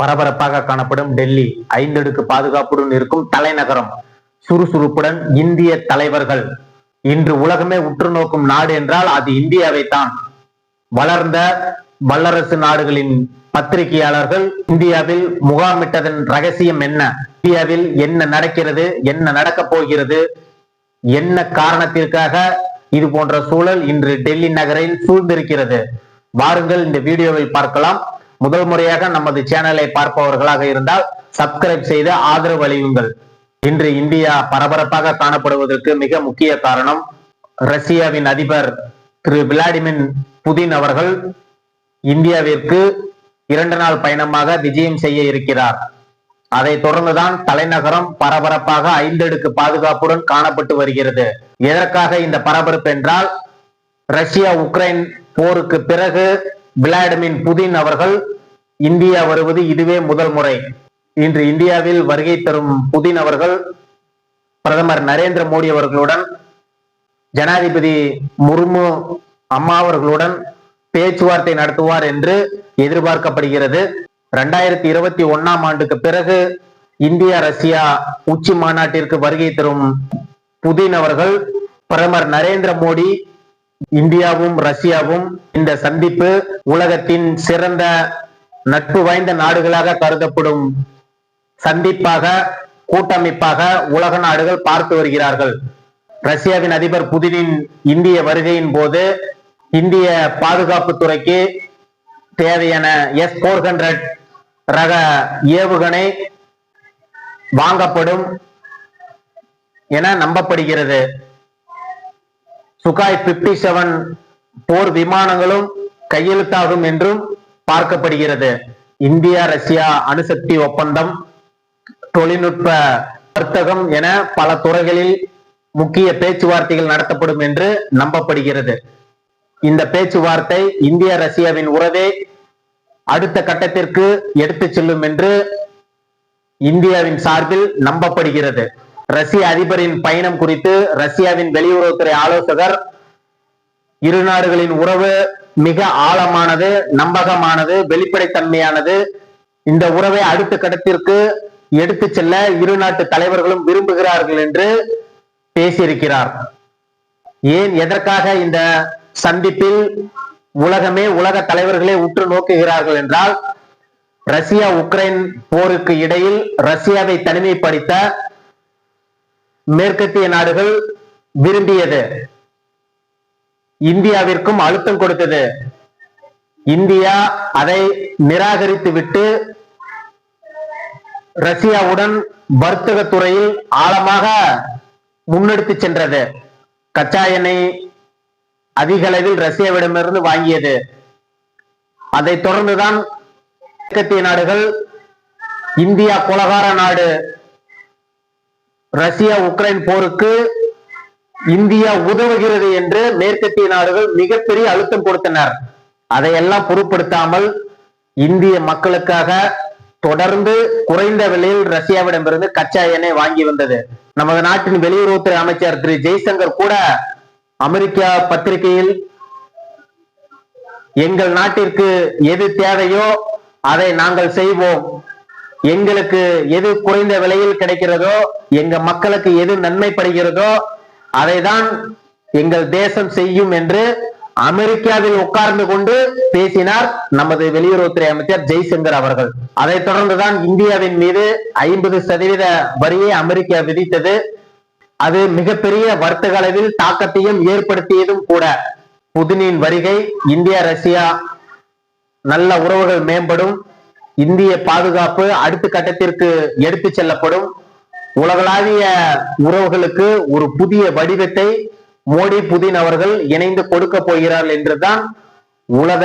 பரபரப்பாக காணப்படும் டெல்லி. ஐந்தடுக்கு பாதுகாப்புடன் இருக்கும் தலைநகரம். சுறுசுறுப்புடன் இந்திய தலைவர்கள். இன்று உலகமே உற்று நோக்கும் நாடு என்றால் அது இந்தியாவை தான் வளர்ந்த வல்லரசு நாடுகளின் பத்திரிகையாளர்கள் இந்தியாவில் முகாமிட்டதன் ரகசியம் என்ன? இந்தியாவில் என்ன நடக்கிறது? என்ன நடக்கப் போகிறது? என்ன காரணத்திற்காக இது போன்ற சூழல் இன்று டெல்லி நகரில் சூழ்ந்திருக்கிறது? வாருங்கள் இந்த வீடியோவில் பார்க்கலாம். முதல் முறையாக நமது சேனலை பார்ப்பவர்களாக இருந்தால் சப்ஸ்கிரைப் செய்து ஆதரவு அளியுங்கள். இன்று இந்தியா பரபரப்பாக காணப்படுவதற்கு மிக முக்கிய காரணம் ரஷ்யாவின் அதிபர் திரு விளாடிமிர் புதின் அவர்கள் இந்தியாவிற்கு இரண்டு நாள் பயணமாக விஜயம் செய்ய இருக்கிறார். அதை தொடர்ந்துதான் தலைநகரம் பரபரப்பாக ஐந்தடுக்கு பாதுகாப்புடன் காணப்பட்டு வருகிறது. எதற்காக இந்த பரபரப்பு என்றால் ரஷ்யா உக்ரைன் போருக்கு பிறகு விளாடிமிர் புதின் அவர்கள் இந்தியா வருவது இதுவே முதல் முறை. இன்று இந்தியாவில் வருகை தரும் புதின் அவர்கள் பிரதமர் நரேந்திர மோடி அவர்களுடன் ஜனாதிபதி முர்மு அம்மா அவர்களுடன் பேச்சுவார்த்தை நடத்துவார் என்று எதிர்பார்க்கப்படுகிறது. ரெண்டாயிரத்தி இருபத்தி ஒன்னாம் ஆண்டுக்கு பிறகு இந்தியா ரஷ்யா உச்சி மாநாட்டிற்கு வருகை தரும் புதின் அவர்கள் பிரதமர் நரேந்திர மோடி இந்தியாவும் ரஷ்யாவும் இந்த சந்திப்பு உலகத்தின் சிறந்த நட்பு வாய்ந்த நாடுகளாக கருதப்படும் சந்திப்பாக கூட்டமைப்பாக உலக நாடுகள் பார்த்து வருகிறார்கள். ரஷ்யாவின் அதிபர் புதினின் இந்திய வருகையின் போது இந்திய பாதுகாப்பு துறைக்கு தேவையான எஸ் போர் ஹண்ட்ரட் ரக ஏவுகணை வாங்கப்படும் என நம்பப்படுகிறது. சுகாய் பிப்டி செவன் போர் விமானங்களும் கையெழுத்தாகும் என்றும் பார்க்கப்படுகிறது. இந்தியா ரஷ்யா அணுசக்தி ஒப்பந்தம் தொழில்நுட்ப வர்த்தகம் என பல துறைகளில் முக்கிய பேச்சுவார்த்தைகள் நடத்தப்படும் என்று நம்பப்படுகிறது. இந்த பேச்சுவார்த்தை இந்தியா ரஷ்யாவின் உறவே அடுத்த கட்டத்திற்கு எடுத்து செல்லும் என்று இந்தியாவின் சார்பில் நம்பப்படுகிறது. ரஷ்ய அதிபரின் பயணம் குறித்து ரஷ்யாவின் வெளியுறவுத்துறை ஆலோசகர் இரு நாடுகளின் உறவு மிக ஆழமானது நம்பகமானது வெளிப்படைத்தன்மையானது. இந்த உறவை அடுத்த கட்டத்திற்கு எடுத்து செல்ல இரு நாட்டு தலைவர்களும் விரும்புகிறார்கள் என்று பேசியிருக்கிறார். ஏன் எதற்காக இந்த சந்திப்பில் உலகமே உலக தலைவர்களே உற்று நோக்குகிறார்கள் என்றால் ரஷ்யா உக்ரைன் போருக்கு இடையில் ரஷ்யாவை தனிமைப்படுத்த மேற்கத்திய நாடுகள் விரும்பியது. இந்தியாவிற்கும் அழுத்தம் கொடுத்தது. இந்தியா அதை நிராகரித்து விட்டு ரஷ்யாவுடன் வர்த்தக துறையில் ஆழமாக முன்னெடுத்து சென்றது. கச்சா எண்ணெய் அதிக அளவில் ரஷ்யாவிடமிருந்து வாங்கியது. அதை தொடர்ந்துதான் மேற்கத்திய நாடுகள் இந்தியா குலகார நாடு ரஷ்யா உக்ரைன் போருக்கு இந்தியா உதவுகிறது என்று மேற்கத்திய நாடுகள் மிகப்பெரிய அழுத்தம் கொடுத்தனர். அதையெல்லாம் பொருட்படுத்தாமல் இந்திய மக்களுக்காக தொடர்ந்து குறைந்த விலையில் ரஷ்யாவிடமிருந்து கச்சா எண்ணெய் வாங்கி வந்தது. நமது நாட்டின் வெளியுறவுத்துறை அமைச்சர் திரு ஜெய்சங்கர் கூட அமெரிக்கா பத்திரிகையில் எங்கள் நாட்டிற்கு எது தேவையோ அதை நாங்கள் செய்வோம். எங்களுக்கு எது குறைந்த விலையில் கிடைக்கிறதோ எங்க மக்களுக்கு எது நன்மைப்படுகிறதோ அதை தான் எங்கள் தேசம் செய்யும் என்று அமெரிக்காவில் உட்கார்ந்து கொண்டு பேசினார் நமது வெளியுறவுத்துறை அமைச்சர் ஜெய்சங்கர் அவர்கள். அதைத் தொடர்ந்துதான் இந்தியாவின் மீது ஐம்பது சதவீத வரியை அமெரிக்கா விதித்தது. அது மிகப்பெரிய வர்த்தக அளவில் தாக்கத்தையும் ஏற்படுத்தியதும் கூட. புதினின் வருகை இந்தியா ரஷ்யா நல்ல உறவுகள் மேம்படும். இந்திய பாதுகாப்பு அடுத்த கட்டத்திற்கு எடுத்து செல்லப்படும். உலகளாவிய உறவுகளுக்கு ஒரு புதிய வடிவத்தை மோடி புதின் அவர்கள் இணைந்து கொடுக்க போகிறார்கள் என்றுதான் உலக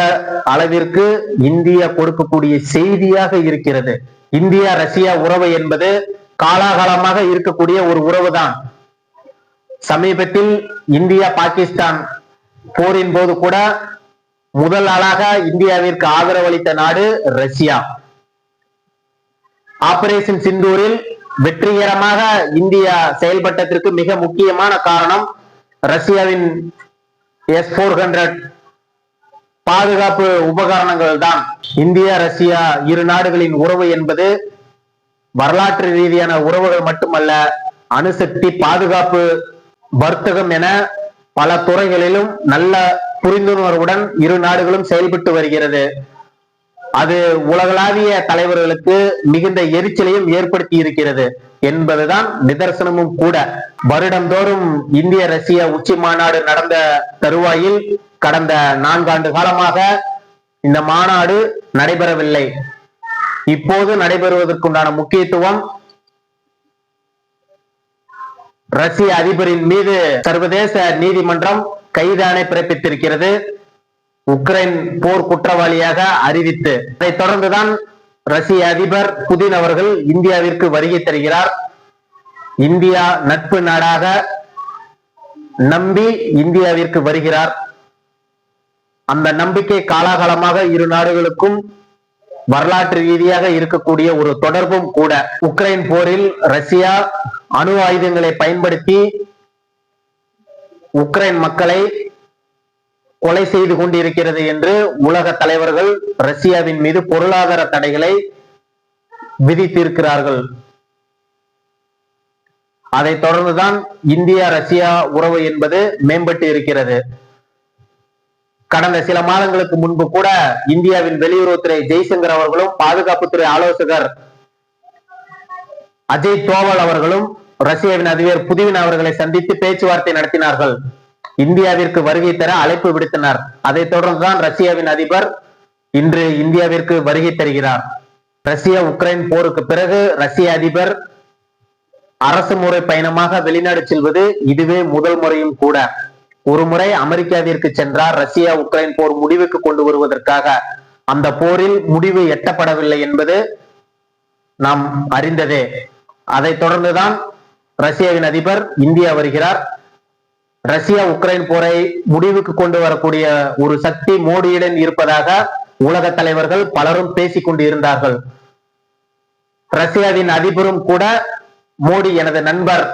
அளவிற்கு இந்தியா கொடுக்கக்கூடிய செய்தியாக இருக்கிறது. இந்தியா ரஷ்யா உறவு என்பது காலாகாலமாக இருக்கக்கூடிய ஒரு உறவுதான். சமீபத்தில் இந்தியா பாகிஸ்தான் போரின் போது கூட முதல் ஆளாக இந்தியாவிற்கு ஆதரவளித்த நாடு ரஷ்யா. ஆபரேஷன் சிந்தூரில் வெற்றிகரமாக இந்தியா செயல்பட்டதற்கு மிக முக்கியமான காரணம் ரஷ்யாவின் எஸ் போர் ஹண்ட்ரட் பாதுகாப்பு உபகரணங்கள் தான் இந்தியா ரஷ்யா இரு நாடுகளின் உறவு என்பது வரலாற்று ரீதியான உறவுகள் மட்டுமல்ல அணுசக்தி பாதுகாப்பு வர்த்தகம் என பல துறைகளிலும் நல்ல புரிந்துணர்வுடன் இரு நாடுகளும் செயல்பட்டு வருகிறது. அது உலகளாவிய தலைவர்களுக்கு மிகுந்த எரிச்சலையும் ஏற்படுத்தி இருக்கிறது. என்பதுதான் நிதர்சனமும் கூட. வருடந்தோறும் இந்திய ரஷ்ய உச்சி மாநாடு நடந்த தருவாயில் கடந்த நான்காண்டு காலமாக இந்த மாநாடு நடைபெறவில்லை. இப்போது நடைபெறுவதற்குண்டான முக்கியத்துவம் ரஷ்ய அதிபரின் மீது சர்வதேச நீதிமன்றம் கைதானை பிறப்பித்திருக்கிறது. உக்ரைன் போர் குற்றவாளியாக அறிவித்து அதைத் தொடர்ந்துதான் ரஷ்ய அதிபர் புதின் அவர்கள் இந்தியாவிற்கு வருகை தருகிறார். இந்தியா நட்பு நாடாக நம்பி இந்தியாவிற்கு வருகிறார். அந்த நம்பிக்கை காலாகாலமாக இரு நாடுகளுக்கும் வரலாற்று ரீதியாக இருக்கக்கூடிய ஒரு தொடர்பும் கூட. உக்ரைன் போரில் ரஷ்யா அணு ஆயுதங்களை பயன்படுத்தி உக்ரைன் மக்களை கொலை செய்து கொண்டிருக்கிறது என்று உலக தலைவர்கள் ரஷ்யாவின் மீது பொருளாதார தடைகளை விதித்திருக்கிறார்கள். அதைத் தொடர்ந்துதான் இந்தியா ரஷ்யா உறவு என்பது மேம்பட்டு இருக்கிறது. கடந்த சில மாதங்களுக்கு முன்பு கூட இந்தியாவின் வெளியுறவுத்துறை ஜெய்சங்கர் அவர்களும் பாதுகாப்புத்துறை ஆலோசகர் அஜய் தோவல் அவர்களும் ரஷ்யாவின் அதிபர் புதிவின் அவர்களை சந்தித்து பேச்சுவார்த்தை நடத்தினார்கள். இந்தியாவிற்கு வருகை தர அழைப்பு விடுத்தனர். அதைத் தொடர்ந்துதான் ரஷ்யாவின் அதிபர் இன்று இந்தியாவிற்கு வருகை தருகிறார். ரஷ்யா உக்ரைன் போருக்கு பிறகு ரஷ்ய அதிபர் அரசு முறை பயணமாக வெளிநாடு செல்வது இதுவே முதல் முறையும் கூட. ஒரு முறை அமெரிக்காவிற்கு சென்றார் ரஷ்யா உக்ரைன் போர் முடிவுக்கு கொண்டு வருவதற்காக. அந்த போரில் முடிவு எட்டப்படவில்லை என்பது நாம் அறிந்ததே. அதைத் தொடர்ந்துதான் ரஷ்யாவின் அதிபர் இந்தியா வருகிறார். ரஷ்யா உக்ரைன் போரை முடிவுக்கு கொண்டு வரக்கூடிய ஒரு சக்தி மோடியுடன் இருப்பதாக உலக தலைவர்கள் பலரும் பேசிக் கொண்டு இருந்தார்கள் ரஷ்யாவின் அதிபரும் கூட மோடி எனது நண்பர்.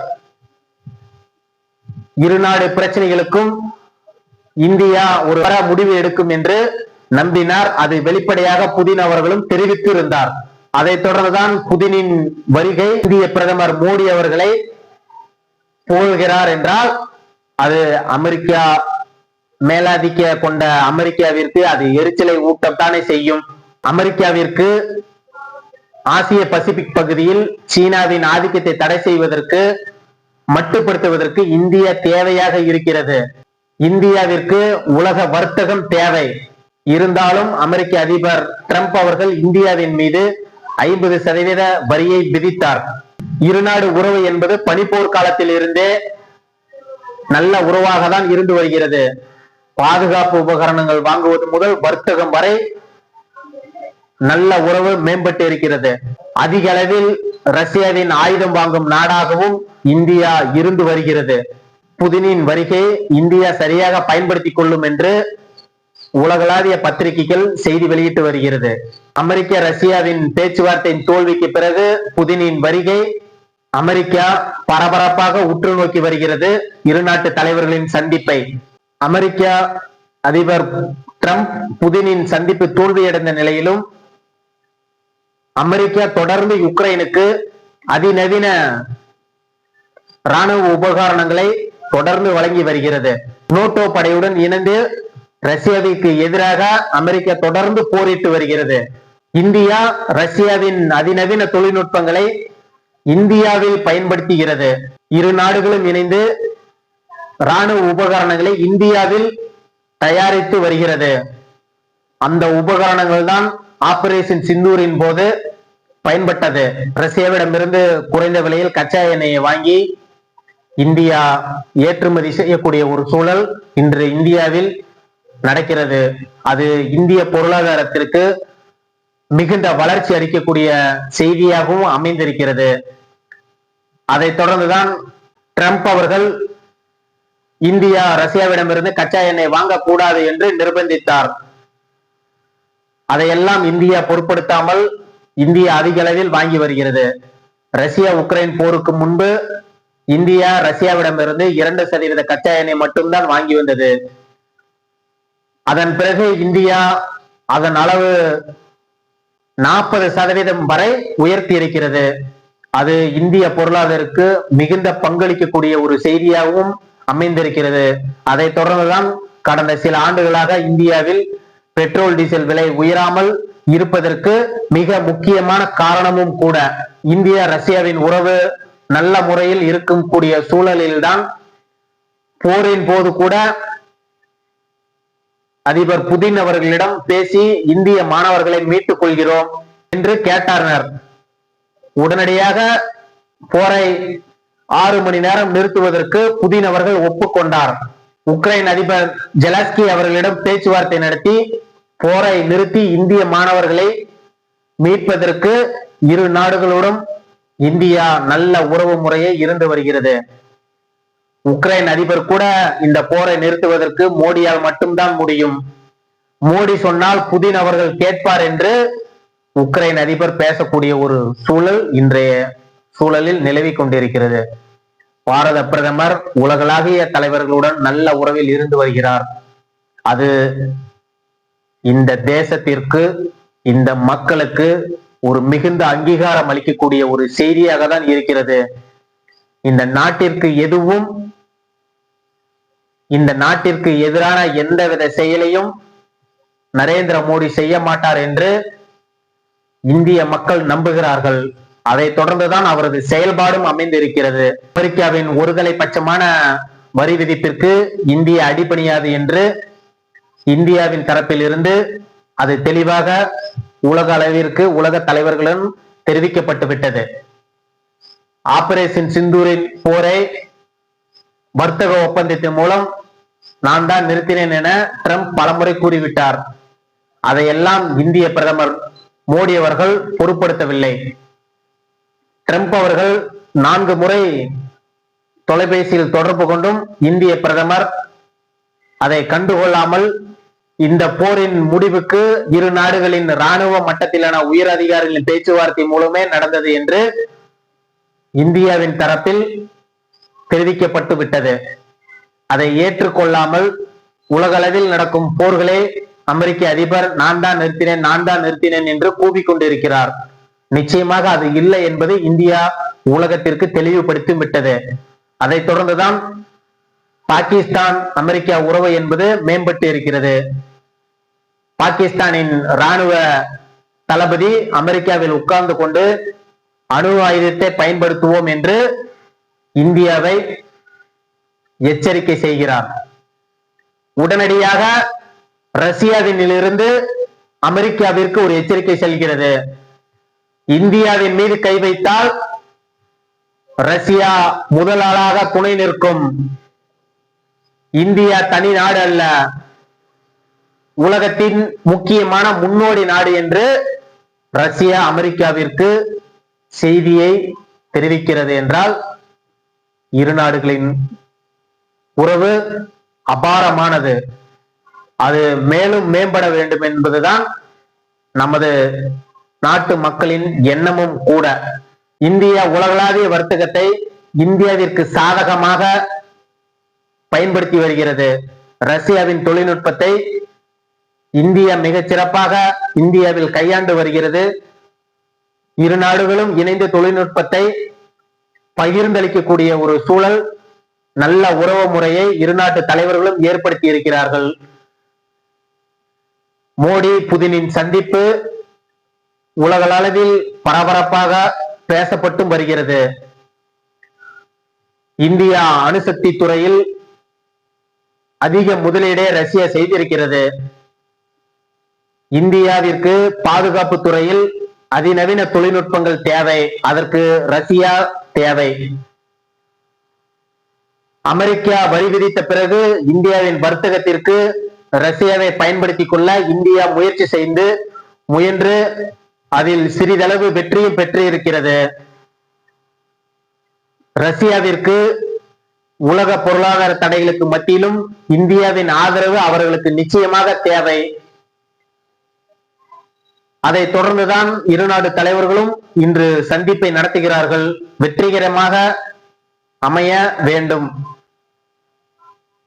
இரு நாடு பிரச்சனைகளுக்கும் இந்தியா ஒரு வர முடிவு எடுக்கும் என்று நம்பினார். அது வெளிப்படையாக புதின் அவர்களும் தெரிவித்து இருந்தார் அதைத் தொடர்ந்துதான் புதினின் வருகை இந்திய பிரதமர் மோடி அவர்களை புகழ்கிறார் என்றால் அது அமெரிக்கா மேலாதிக்க கொண்ட அமெரிக்காவிற்கு அது எரிச்சலை ஊட்டத்தானே செய்யும். அமெரிக்காவிற்கு ஆசிய பசிபிக் பகுதியில் சீனாவின் ஆதிக்கத்தை தடை செய்வதற்கு மட்டுப்படுத்துவதற்கு இந்தியா தேவையாக இருக்கிறது. இந்தியாவிற்கு உலக வர்த்தகம் தேவை. இருந்தாலும் அமெரிக்க அதிபர் டிரம்ப் அவர்கள் இந்தியாவின் மீது ஐம்பது சதவீத வரியை விதித்தார். இருநாடு உறவு என்பது பனிப்போர் காலத்தில் இருந்தே நல்ல உறவாக தான் இருந்து வருகிறது. பாதுகாப்பு உபகரணங்கள் வாங்குவது முதல் வர்த்தகம் வரை நல்ல உறவு மேம்பட்டு இருக்கிறது. அதிக அளவில் ரஷ்யாவின் ஆயுதம் வாங்கும் நாடாகவும் இந்தியா இருந்து வருகிறது. புதினின் வருகை இந்தியா சரியாக பயன்படுத்திக் கொள்ளும் என்று உலகளாவிய பத்திரிகைகள் செய்தி வெளியிட்டு வருகிறது. அமெரிக்க ரஷ்யாவின் பேச்சுவார்த்தையின் தோல்விக்கு பிறகு புதினின் வருகை அமெரிக்கா பரபரப்பாக உற்று நோக்கி வருகிறது இரு நாட்டு தலைவர்களின் சந்திப்பை. அமெரிக்கா அதிபர் ட்ரம்ப் புதினின் சந்திப்பு தோல்வியடைந்த நிலையிலும் அமெரிக்கா தொடர்ந்து யுக்ரைனுக்கு அதிநவீன ராணுவ உபகரணங்களை தொடர்ந்து வழங்கி வருகிறது. நோட்டோ படையுடன் இணைந்து ரஷ்யாவிற்கு எதிராக அமெரிக்கா தொடர்ந்து போரிட்டு வருகிறது. இந்தியா ரஷ்யாவின் அதிநவீன தொழில்நுட்பங்களை இந்தியாவில் பயன்படுத்துகிறது. இரு நாடுகளும் இணைந்து ராணுவ உபகரணங்களை இந்தியாவில் தயாரித்து வருகிறது. அந்த உபகரணங்கள் தான் ஆபரேஷன் சிந்தூரின் போது பயன்பட்டது. ரஷ்யாவிடமிருந்து குறைந்த விலையில் கச்சா எண்ணெயை வாங்கி இந்தியா ஏற்றுமதி செய்யக்கூடிய ஒரு சூழல் இன்று இந்தியாவில் நடக்கிறது. அது இந்திய பொருளாதாரத்திற்கு மிகுந்த வளர்ச்சி அளிக்கக்கூடிய செய்தியாகவும் அமைந்திருக்கிறது. அதைத் தொடர்ந்துதான் ட்ரம்ப் அவர்கள் இந்தியா ரஷ்யாவிடமிருந்து கச்சா எண்ணெய் வாங்கக்கூடாது என்று நிர்பந்தித்தார். அதையெல்லாம் இந்தியா பொருட்படுத்தாமல் இந்தியா அதிக அளவில் வாங்கி வருகிறது. ரஷ்யா உக்ரைன் போருக்கு முன்பு இந்தியா ரஷ்யாவிடமிருந்து இரண்டு சதவீத கச்சா எண்ணெய் மட்டும்தான் வாங்கி வந்தது. அதன் பிறகு இந்தியா அதன் அளவு நாற்பது சதவீதம் வரை உயர்த்தி இருக்கிறது. அது இந்திய பொருளாதாரத்துக்கு மிகுந்த பங்களிக்கக்கூடிய ஒரு செய்தியாகவும் அமைந்திருக்கிறது. அதை தொடர்ந்துதான் கடந்த சில ஆண்டுகளாக இந்தியாவில் பெட்ரோல் டீசல் விலை உயராமல் இருப்பதற்கு மிக முக்கியமான காரணமும் கூட இந்தியா ரஷ்யாவின் உறவு நல்ல முறையில் இருக்கும் கூடிய சூழலில்தான் போரின் போது கூட அதிபர் புதின் அவர்களிடம் பேசி இந்திய மாணவர்களை மீட்டுக் கொள்கிறோம் என்று கேட்டார்னர் உடனடியாக போரை ஆறு மணி நேரம் நிறுத்துவதற்கு புதின் அவர்கள் ஒப்புக்கொண்டார். உக்ரைன் அதிபர் ஜெலஸ்கி அவர்களிடம் பேச்சுவார்த்தை நடத்தி போரை நிறுத்தி இந்திய மாணவர்களை மீட்பதற்கு இரு நாடுகளோடும் இந்தியா நல்ல உறவு முறையை இருந்து வருகிறது. உக்ரைன் அதிபர் கூட இந்த போரை நிறுத்துவதற்கு மோடியால் மட்டும்தான் முடியும். மோடி சொன்னால் புதின் அவர்கள் கேட்பார் என்று உக்ரைன் அதிபர் பேசக்கூடிய ஒரு சூழல் இன்றைய சூழலில் நிலவி கொண்டிருக்கிறது. பாரத பிரதமர் உலகளாவிய தலைவர்களுடன் நல்ல உறவில் இருந்து வருகிறார். அது இந்த தேசத்திற்கு இந்த மக்களுக்கு ஒரு மிகுந்த அங்கீகாரம் அளிக்கக்கூடிய ஒரு செய்தியாக தான் இருக்கிறது. இந்த நாட்டிற்கு எதுவும் இந்த நாட்டிற்கு எதிரான எந்தவித செயலையும் நரேந்திர மோடி செய்ய மாட்டார் என்று இந்திய மக்கள் நம்புகிறார்கள். அதை தொடர்ந்துதான் அவரது செயல்பாடும் அமைந்திருக்கிறது. அமெரிக்காவின் ஒருதலை பட்சமான வரி விதிப்பிற்கு இந்தியா அடிபணியாது என்று இந்தியாவின் தரப்பில் இருந்து அது தெளிவாக உலக அளவிற்கு உலக தலைவர்களும் தெரிவிக்கப்பட்டு விட்டது ஆபரேஷன் சிந்தூரின் போரை வர்த்தக ஒப்பந்தத்தின் மூலம் நான் தான் நிறுத்தினேன் என ட்ரம்ப் பலமுறை கூறிவிட்டார். அதையெல்லாம் இந்திய பிரதமர் மோடி அவர்கள் பொருட்படுத்தவில்லை. ட்ரம்ப் அவர்கள் நான்கு முறை தொலைபேசியில் தொடர்பு கொண்டும் இந்திய பிரதமர் அதை கண்டுகொள்ளாமல் இந்த போரின் முடிவுக்கு இரு நாடுகளின் ராணுவ மட்டத்திலான உயர் அதிகாரிகளின் பேச்சுவார்த்தை மூலமே நடந்தது என்று இந்தியாவின் தரப்பில் தெரிவிக்கப்பட்டு விட்டது. அதை ஏற்றுக்கொள்ளாமல் உலகளவில் நடக்கும் போர்களே அமெரிக்க அதிபர் நான் தான் நிறுத்தினேன் நான் தான் நிறுத்தினேன் என்று கூவிக்கொண்டிருக்கிறார். நிச்சயமாக அது இல்லை என்பது இந்தியா உலகத்திற்கு தெளிவுபடுத்தி விட்டது. அதைத் தொடர்ந்துதான் பாகிஸ்தான் அமெரிக்கா உறவு என்பது மேம்பட்டு இருக்கிறது. பாகிஸ்தானின் ராணுவ தளபதி அமெரிக்காவில் உட்கார்ந்து கொண்டு அணு ஆயுதத்தை பயன்படுத்துவோம் என்று இந்தியாவை எச்சரிக்கை செய்கிறார். உடனடியாக ரஷ்யாவினிலிருந்து அமெரிக்காவிற்கு ஒரு எச்சரிக்கை செல்கிறது. இந்தியாவின் மீது கை வைத்தால் ரஷ்யா முதலாளாக துணை நிற்கும். இந்தியா தனி நாடு அல்ல. உலகத்தின் முக்கியமான முன்னோடி நாடு என்று ரஷ்யா அமெரிக்காவிற்கு செய்தியை தெரிவிக்கிறது என்றால் இரு நாடுகளின் உறவு அபாரமானது. அது மேலும் மேம்பட வேண்டும் என்பதுதான் நமது நாட்டு மக்களின் எண்ணமும் கூட. இந்தியா உலகளாவிய வர்த்தகத்தை இந்தியாவிற்கு சாதகமாக பயன்படுத்தி வருகிறது. ரஷ்யாவின் தொழில்நுட்பத்தை இந்தியா மிகச் சிறப்பாக இந்தியாவில் கையாண்டு வருகிறது. இரு நாடுகளும் இணைந்த தொழில்நுட்பத்தை பகிர்ந்தளிக்கக்கூடிய ஒரு சூழல் நல்ல உறவு முறையை இரு நாட்டு தலைவர்களும் ஏற்படுத்தி இருக்கிறார்கள். மோடி புதினின் சந்திப்பு உலகளவில் பரபரப்பாக பேசப்பட்டும் வருகிறது. இந்தியா அணுசக்தி துறையில் அதிக முதலீடே ரஷ்யா செய்திருக்கிறது. இந்தியாவிற்கு பாதுகாப்பு துறையில் அதிநவீன தொழில்நுட்பங்கள் தேவை. அதற்கு ரஷ்யா தேவை. அமெரிக்கா வரி விதித்த பிறகு இந்தியாவின் வர்த்தகத்திற்கு ரஷ்யாவை பயன்படுத்திக் கொள்ள இந்தியா முயற்சி செய்து முயன்று அதில் சிறிதளவு வெற்றியும் பெற்று இருக்கிறது ரஷ்யாவிற்கு உலக பொருளாதார தடைகளுக்கு மத்தியிலும் இந்தியாவின் ஆதரவு அவர்களுக்கு நிச்சயமாக தேவை. அதை தொடர்ந்துதான் இரு நாடு தலைவர்களும் இன்று சந்திப்பை நடத்துகிறார்கள். வெற்றிகரமாக அமைய வேண்டும்.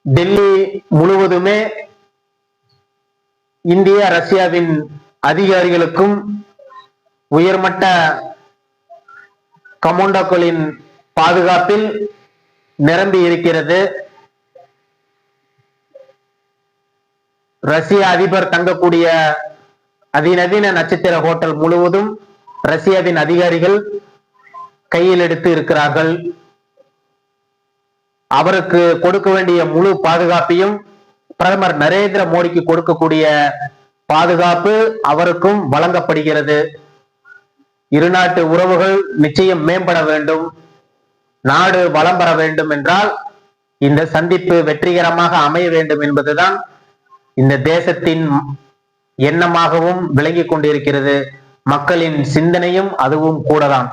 டெல்லி முழுவதுமே இந்திய ரஷ்யாவின் அதிகாரிகளுக்கும் உயர்மட்ட கமோண்டோக்களின் பாதுகாப்பில் நிரம்பி இருக்கிறது. ரஷ்ய அதிபர் தங்கக்கூடிய அதிநவீன நட்சத்திர ஹோட்டல் முழுவதும் ரஷ்யாவின் அதிகாரிகள் கையில் எடுத்து இருக்கிறார்கள். அவருக்கு கொடுக்க வேண்டிய முழு பாதுகாப்பையும் பிரதமர் நரேந்திர மோடிக்கு கொடுக்கக்கூடிய பாதுகாப்பு அவருக்கும் வழங்கப்படுகிறது. இருநாட்டு உறவுகள் நிச்சயம் மேம்பட வேண்டும். நாடு வளம் பெற வேண்டும் என்றால் இந்த சந்திப்பு வெற்றிகரமாக அமைய வேண்டும் என்பதுதான் இந்த தேசத்தின் எண்ணமாகவும் விளங்கிக் கொண்டிருக்கிறது. மக்களின் சிந்தனையும் அதுவும் கூடதான்.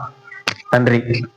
நன்றி.